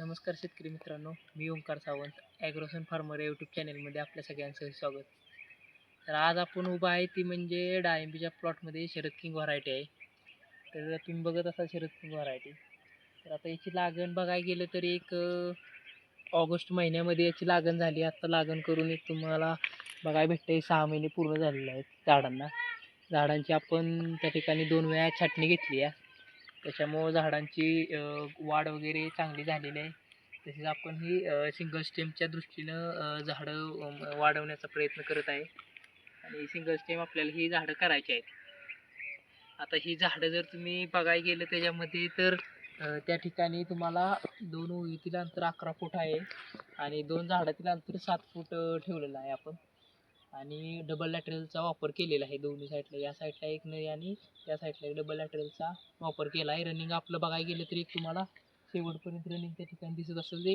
नमस्कार शेतकरी मित्रांनो मी ओंकार सावंत ॲग्रोसन फार्मर यूट्यूब चॅनलमध्ये आपल्या सगळ्यांचं स्वागत. तर आज आपण उभा आहे ती म्हणजे डाळिंबीच्या प्लॉटमध्ये शरद किंग व्हरायटी आहे. तर तुम्ही बघत असाल शरद किंग व्हरायटी तर आता याची लागण बघायला गेलं तर एक ऑगस्ट महिन्यामध्ये याची लागण झाली. आत्ता लागण करून एक तुम्हाला बघायला भेटते सहा महिने पूर्ण झालेले आहेत झाडांना. झाडांची आपण त्या ठिकाणी दोन वेळा छाटणी घेतली आहे. त्याच्यामुळं झाडांची वाढ वगैरे चांगली झालेली आहे. तसेच आपण ही सिंगल स्टेमच्या दृष्टीनं झाडं वाढवण्याचा प्रयत्न करत आहे. आणि सिंगल स्टेम आपल्याला ही झाडं करायची आहेत. आता ही झाडं जर तुम्ही बघायला गेलं त्याच्यामध्ये तर त्या ठिकाणी तुम्हाला दोन ओळीतील अंतर अकरा फूट आहे. आणि दोन झाडातील अंतर सात फूट ठेवलेलं आहे आपण. आणि डबल लॅटरलचा वापर केलेला आहे दोन्ही साईडला या साईडला एक नळी आणि त्या साईडला एक डबल लॅटरलचा वापर केला आहे. रनिंग आपलं बघायला गेलं तरी एक तुम्हाला शेवटपर्यंत रनिंग त्या ठिकाणी दिसत असेल ते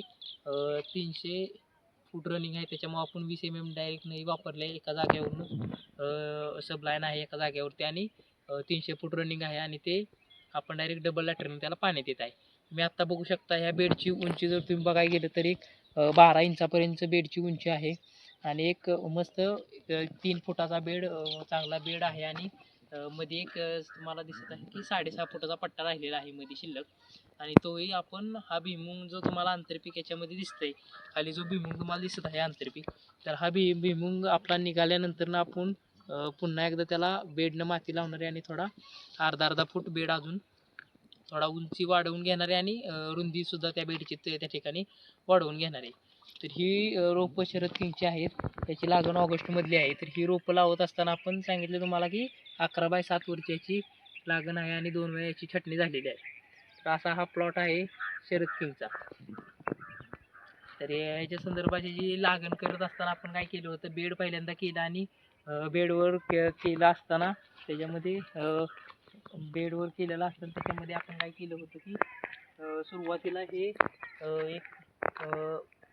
तीनशे फूट रनिंग आहे. त्याच्यामुळे आपण वीस एम एम डायरेक्ट नाही वापरले एका जागेवरून सबलाईन आहे एका जागेवरती आणि तीनशे फूट रनिंग आहे आणि ते आपण डायरेक्ट डबल लॅटरने त्याला पाण्यात येत आहे. मी आत्ता बघू शकता ह्या बेडची उंची जर तुम्ही बघायला गेलं तर एक बारा इंचापर्यंत बेडची उंची आहे. आणि एक मस्त तीन फुटाचा बेड चांगला बेड आहे आणि मध्ये एक तुम्हाला दिसत आहे की साडेसहा फुटाचा पट्टा राहिलेला आहे मध्ये शिल्लक. आणि तोही आपण हा भुईमुग जो तुम्हाला आंतरपीक याच्यामध्ये दिसतंय खाली जो भुईमुग तुम्हाला दिसत आहे आंतरपीक तर हा भुई भुईमुग आपला निघाल्यानंतर ना आपण पुन्हा एकदा त्याला बेडनं माती लावणार आहे आणि थोडा अर्धा अर्धा फूट बेड अजून थोडा उंची वाढवून घेणार आहे आणि रुंदीसुद्धा त्या बेडची त्या ठिकाणी वाढवून घेणार आहे. तर ही रोपं शरद किंगची आहेत. त्याची लागण ऑगस्टमधली आहे. तर ही रोपं लावत असताना आपण सांगितलं तुम्हाला की अकरा बाय सात वरची याची लागण आहे आणि दोन वेळा याची छटणी झालेली आहे. तर असा हा प्लॉट आहे शरद किंगचा तर याच्या संदर्भाची जी लागण करत असताना आपण काय केलं होतं? बेड पहिल्यांदा केलं आणि बेडवर के केलं असताना त्याच्यामध्ये बेडवर केलेलं असताना त्याच्यामध्ये आपण काय केलं होतं की सुरुवातीला हे एक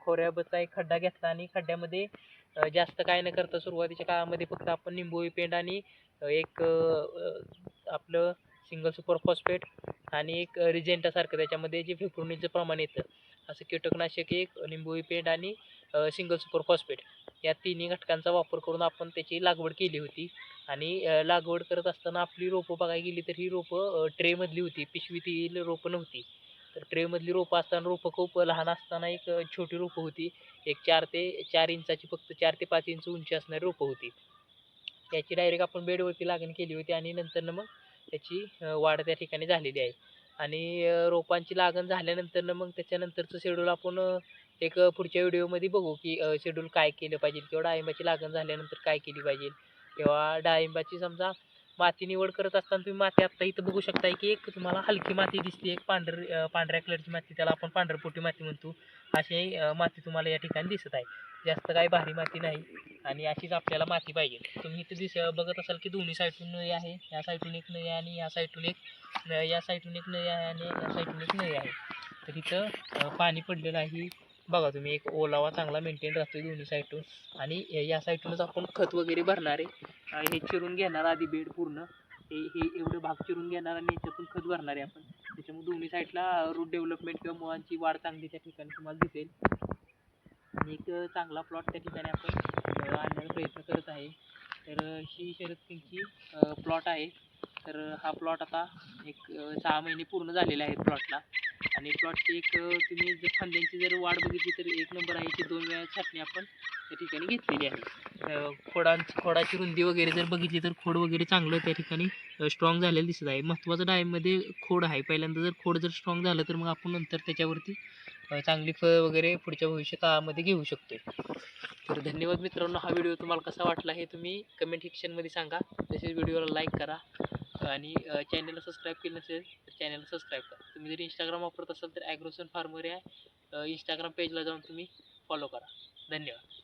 खोऱ्याबचा एक खड्डा घेतला आणि खड्ड्यामध्ये जास्त काय न करता सुरुवातीच्या काळामध्ये फक्त आपण निंबोळी पेंड आणि एक आपलं सिंगल सुपर फॉस्फेट आणि एक रिजेंटासारखं त्याच्यामध्ये जे फेफ्रुनीचं प्रमाण येतं. असं कीटकनाशक एक निंबोळी पेंड आणि सिंगल सुपर फॉस्फेट या तिन्ही घटकांचा वापर करून आपण त्याची लागवड केली होती. आणि लागवड करत असताना आपली रोपं बघायला गेली तर ही रोपं ट्रेमधली होती. पिशवीतील रोपं नव्हती. तर ट्रेमधली रोपं असताना रोपं खूप लहान असताना एक छोटी रोपं होती. एक चार ते चार इंचाची फक्त चार ते पाच इंच उंची असणारी रोपं होती. त्याची डायरेक्ट आपण बेडवरती लागण केली होती आणि नंतरनं मग त्याची वाढ त्या ठिकाणी झालेली आहे. आणि रोपांची लागण झाल्यानंतरनं मग त्याच्यानंतरचं शेड्यूल आपण एक पुढच्या व्हिडिओमध्ये बघू की शेड्यूल काय केलं पाहिजे किंवा डाळिंबाची लागण झाल्यानंतर काय केली पाहिजे. किंवा डाळिंबाची समजा माती निवड करत असताना तुम्ही माती आत्ता इथं बघू शकताय की एक तुम्हाला हलकी माती दिसते एक पांढर पांढऱ्या कलरची माती त्याला आपण पांढरपोटी माती म्हणतो. अशी माती तुम्हाला या ठिकाणी दिसत आहे. जास्त काही भारी माती नाही आणि अशीच आपल्याला माती पाहिजे. तुम्ही इथं दिस बघत असाल की दोन्ही साईडून नळी आहे. या साईडून एक नळी आणि या साईडून एक या साईडून एक नळी आहे आणि या साईडून एक नळी आहे. तर इथं पाणी पडलेलं आहे. बघा तुम्ही एक ओलावा चांगला मेंटेन राहतो दोन्ही साईडून आणि या- साईडूनच आपण खत वगैरे भरणार आहे. आणि हे चिरून घेणार आधी बेड पूर्ण. हे हे एवढं भाग चिरून घेणार आणि याच्यातून खत भरणार आहे आपण. त्याच्यामुळे दोन्ही साईडला रूट डेव्हलपमेंट किंवा मुळांची वाढ चांगली त्या ठिकाणी तुम्हाला दिसेल. आणि एक चांगला प्लॉट त्या ठिकाणी आपण आणण्याचा प्रयत्न करत आहे. तर ही शरद सिंगची प्लॉट आहे. तर हा प्लॉट आता एक सहा महिने पूर्ण झालेले आहेत प्लॉटला आणि प्लॉटची एक तुम्ही जर फांद्यांची जर वाढ बघितली तर एक नंबर आहे की दोन वेळा छाटणी आपण त्या ठिकाणी घेतलेली आहे. खोडां खोडांची खोडाची रुंदी वगैरे जर बघितली तर खोड वगैरे चांगलं त्या ठिकाणी स्ट्रॉंग झालेलं दिसत आहे. महत्त्वाचं डाळीमध्ये खोड आहे. पहिल्यांदा जर खोड जर स्ट्रॉंग झालं तर मग आपण नंतर त्याच्यावरती चांगली फळ वगैरे पुढच्या भविष्य काळामध्ये घेऊ शकतो तर धन्यवाद मित्रांनो. हा व्हिडिओ तुम्हाला कसा वाटला हे तुम्ही कमेंट सेक्शनमध्ये सांगा. तसेच व्हिडिओला लाईक करा. आणि चॅनलला सबस्क्राईब केलं नसेल तर चॅनलला सबस्क्राईब करा. तुम्ही जर इंस्टाग्राम वापरत असाल तर ॲग्रोसन फार्मर या इंस्टाग्राम पेजला जाऊन तुम्ही फॉलो करा. धन्यवाद.